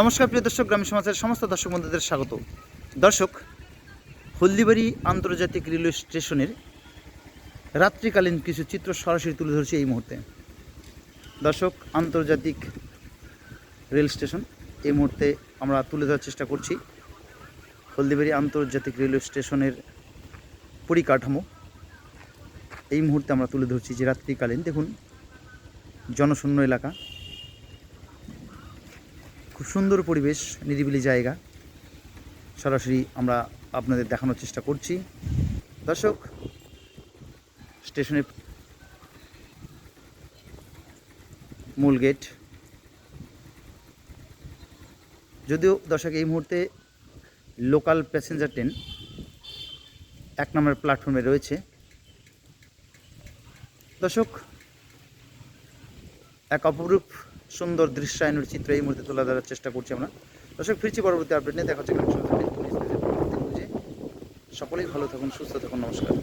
নমস্কার, প্রিয় দর্শক, গ্রামীণ সমাজের সমস্ত দর্শক বন্ধুদের স্বাগত। দর্শক, হলদিবাড়ি আন্তর্জাতিক রেলওয়ে স্টেশনের রাত্রিকালীন কিছু চিত্র সরাসরি তুলে ধরছি এই মুহূর্তে। দর্শক, আন্তর্জাতিক রেল স্টেশন, এই মুহূর্তে আমরা তুলে ধরার চেষ্টা করছি। হলদিবাড়ি আন্তর্জাতিক রেলওয়ে স্টেশনের পরিকাঠামো, এই মুহূর্তে আমরা তুলে ধরছি যে রাত্রিকালীন, দেখুন, জনশূন্য এলাকা। খুব সুন্দর পরিবেশ, নিরিবিলি জায়গা। সরাসরি আমরা আপনাদের দেখানোর চেষ্টা করছি। দর্শক স্টেশনের মূল গেট। যদিও দর্শক, এই মুহূর্তে লোকাল প্যাসেঞ্জার ট্রেন এক নম্বর প্ল্যাটফর্মে রয়েছে। দর্শক, এক অপরূপ সুন্দর দৃশ্যায়নের চিত্র এই মুহূর্তে তুলে ধরার চেষ্টা করছি আমরা। দর্শক, ফিরছি পরবর্তী আপডেট নিয়ে। দেখা হচ্ছে। সকলেই ভালো থাকুন, সুস্থ থাকুন, নমস্কার।